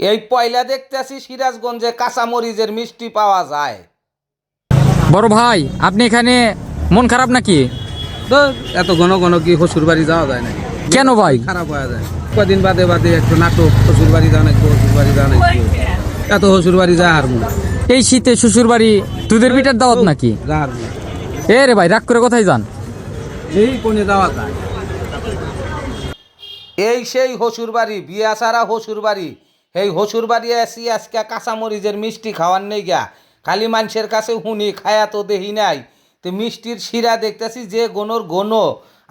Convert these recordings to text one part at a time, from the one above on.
এই পয়লা দেখতেছি সিরাজগঞ্জে কাঁচামরিচের মিষ্টি পাওয়া যায়। বড় ভাই আপনি এখানে মন খারাপ নাকি? তো এত ঘন ঘন কি শ্বশুর বাড়ি যাওয়া যায় না কেন ভাই? খারাপ হয়ে যায়। কদিন বাদে বাদে একটু নাটক শ্বশুর বাড়ি যাওয়া নাকি শ্বশুর বাড়ি যাওয়া নাকি? এত শ্বশুর বাড়ি যা আর এই শীতে শ্বশুর বাড়ি দুধের পিঠার দাওয়াত নাকি? যা এ রে ভাই রাগ করে কোথায় যান? এই কোনে যাওয়া যায়। এই সেই হসুর বাড়ি বিয়া সারা হসুর বাড়ি এই হসুর বাড়ি আসি, আজকে কাঁচামরিচের মিষ্টি খাওয়ার নেই গা। খালি মানুষের কাছে হুনি খায়া তো দেহি নাই। তো মিষ্টির শিরা দেখতেছি যে গনর গনো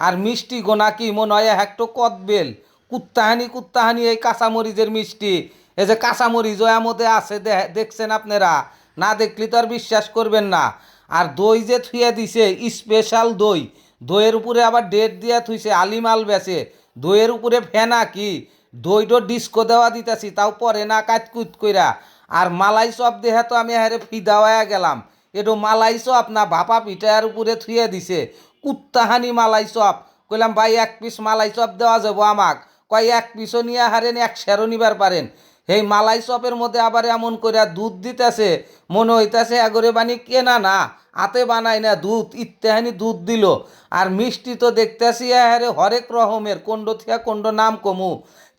আর মিষ্টি গোনা কি মনে হয় একটু কদবেল। কুত্তাহানি কুত্তাহানি এই কাঁচামরিচের মিষ্টি। এই যে কাঁচামরিচ মধ্যে আছে দেখছেন আপনারা? না দেখলে তো আর বিশ্বাস করবেন না। আর দই যে থুয়ে দিছে স্পেশাল দই। দইয়ের উপরে আবার ডেট দিয়া থুইছে, আলিমাল বেছে। দইয়ের উপরে ফেনা কি? দইটো ডিস্কো দেওয়া দিতেছি, তাও পরে না কাটকুট কইরা। আর মালাই চপ দেহে তো আমি হারে ফিদা হয়ে গেলাম। এটো মালাই চপ না, ভাপা পিঠার উপরে থুয়ে দিছে। কুত্তাহানি মালাই চপ। কইলাম, ভাই, এক পিস মালাই চপ দেওয়া যাব আমাক। কয়, এক পিসও নিয়ে হারেন এক শেরও নিবার পারেন। এই মালাই চপের মধ্যে আবার এমন করে দুধ দিতেছে, মনে হইতাছে, এগরে বানি কেনা না হাতে বানাই না দুধ। ইত্যাহানি দুধ দিল। আর মিষ্টি তো দেখতেছি হরেক রকমের কোন্ড থিয়া কোন্ড নাম কমু।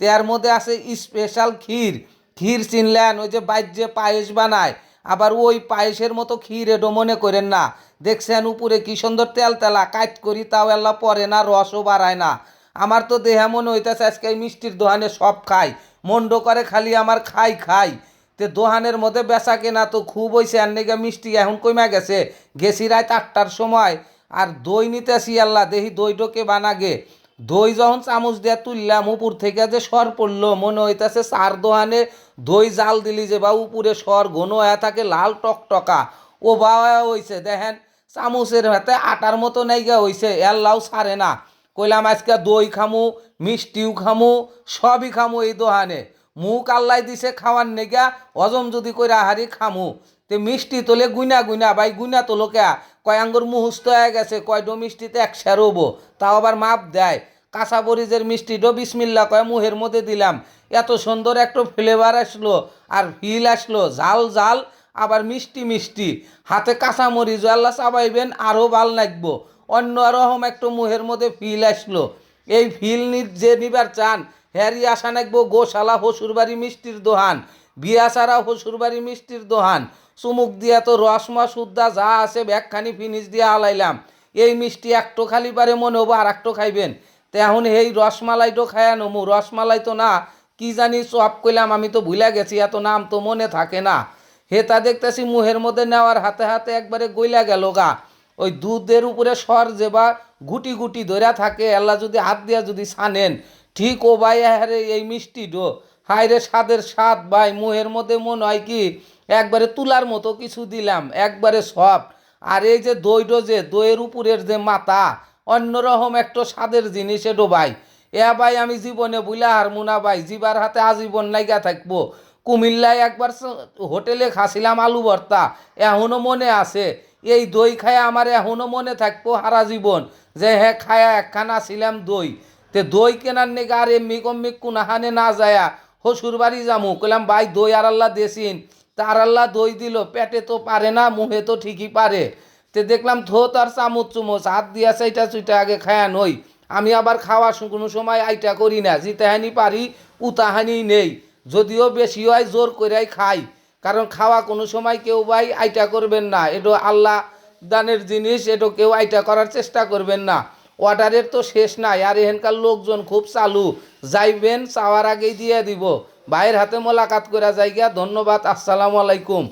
তার মধ্যে আছে স্পেশাল ক্ষীর। ক্ষীর চিনলেন, ওই যে বাইর যে পায়েস বানায়। আবার ওই পায়েসের মতো ক্ষীর এটো মনে করেন না। দেখছেন উপরে কি সুন্দর তেল তেলা কাট করি তাও এল্লা পরে না, রসও বাড়ায় না। আমার তো দেহা মনে হইতেছে আজকে মিষ্টির দোহানে সব খাই। মন্ড করে খালি আমার খাই খাই। তে দোহানের মধ্যে বেচা কেনা তো খুব হয়েছে আর নেগা মিষ্টি এখন কমে গেছে। গেছি রাত আটটার সময়। আর দই নিতেছি আল্লাহ দেখি দইটোকে বানাগে। দই যখন চামচ দিয়ে তুললাম, উপর থেকে যে সর পড়ল, মনে হইতাছে চার দোহানে দই জাল দিলি যে বা উপরে সর ঘন হয়ে থাকে, লাল টকটকা। ও বাবা হইছে, দেখেন, চামচের হাতে আটার মতো নাইগা হইছে, এল্লাও সারে না। কইলাম, আজকে দই খামু, মিষ্টিও খামু, সবই খামু এই দোহানে। মুখ আল্লাই দিছে খাওয়ার নেগা হজম যদি কইরা হারি খামু। তে মিষ্টি তোলে গুইনা গুইনা, ভাই গুইনা তোলো কয় আঙ্গুর মুহস্ত হয়ে গেছে কয়টো মিষ্টিতে এক সেরোবো, তাও আবার মাপ দেয়। কাঁচা বরিজের মিষ্টিটো বিসমিল্লা কয়, মুহের মধ্যে দিলাম। এত সুন্দর একটা ফ্লেভার আসলো, আর ফিল আসলো জাল জাল আবার মিষ্টি মিষ্টি। হাতে কাঁচা মরিচ আল্লাহ চাবাইবেন, আরও ভালো লাগবো। অন্য রকম একটু মুহের মধ্যে ফিল আসলো। এই ফিল যে নিবার চান, হ্যারি আসা নাকবো গোশালা হসুরবাড়ি মিষ্টির দোহান, বিয়া ছাড়া হসুরবাড়ি মিষ্টির দোহান। চুমুক দিয়া তো রসমা সুদ্দা যা আছে ব্যাগখানি ফিনিশ দিয়া আলাইলাম। এই মিষ্টি একটো খালি পারে মনে হব আর একটো খাইবেন। তে এই রসমালাইটো খায়া নমু। রসমালাই তো না, কি জানি সব কইলাম, আমি তো ভুলে গেছি, এত নাম তো মনে থাকে না। হেতা দেখতেছি মুহের মধ্যে নেওয়ার হাতে হাতে একবারে গইলা গেল গা। ওই দুধের উপরে সর যে বা গুটি গুটি ধরা থাকে, আল্লাহ যদি হাত দিয়া যদি ছানেন, ঠিক ও ভাই হারে এই মিষ্টি ডো হায় রে স্বাদের স্বাদ ভাই, মুহের মধ্যে মনে হয় কি একবারে তুলার মতো কিছু দিলাম, একবারে সফট আর এই যে দইটো যে, দইয়ের উপরের যে মাথা, অন্যরকম একটা স্বাদের জিনিসে ডোবাই। এ ভাই আমি জীবনে বুলা হারমুনা ভাই, জিবার হাতে আজীবন নাইগা থাকব। কুমিল্লায় একবার হোটেলে খাছিলাম আলু ভর্তা এখনও মনে আছে। এই দই খায় আমার এখনও মনে থাকব হারা জীবন। যে হ্যাঁ খায়া একখানা ছিলাম দই। তে দই কেনার নেগা আর এমনি কম্মি কুনাহানে না যায়া হসুর বাড়ি যামু। কলাম ভাই, দই আর আল্লাহ দেসিন তার আল্লাহ দই দিল, পেটে তো পারে না, মুহে তো ঠিকই পারে। তে দেখলাম থো তার চামচ চুমচ, হাত দিয়া সেইটা সুইটা আগে খায়া নই। আমি আবার খাওয়া কোনো সময় আইটা করি না জিতাহানি পারি, উতাহানি নেই। যদিও বেশি হয় জোর কইরাই খাই, কারণ খাওয়া কোনো সময় কেউ ভাই আইটা করবেন না। এটা আল্লাহ দানের জিনিস এটা কেউ আইটা করার চেষ্টা করবেন না। অর্ডারের তো শেষ নাই, আর এখানকার লোকজন খুব চালু। যাইবেন, চাওয়ার আগেই দিয়ে দিব। ভাইয়ের হাতে মোলাকাত করা জায়গা ধন্যবাদ আসসালামু আলাইকুম।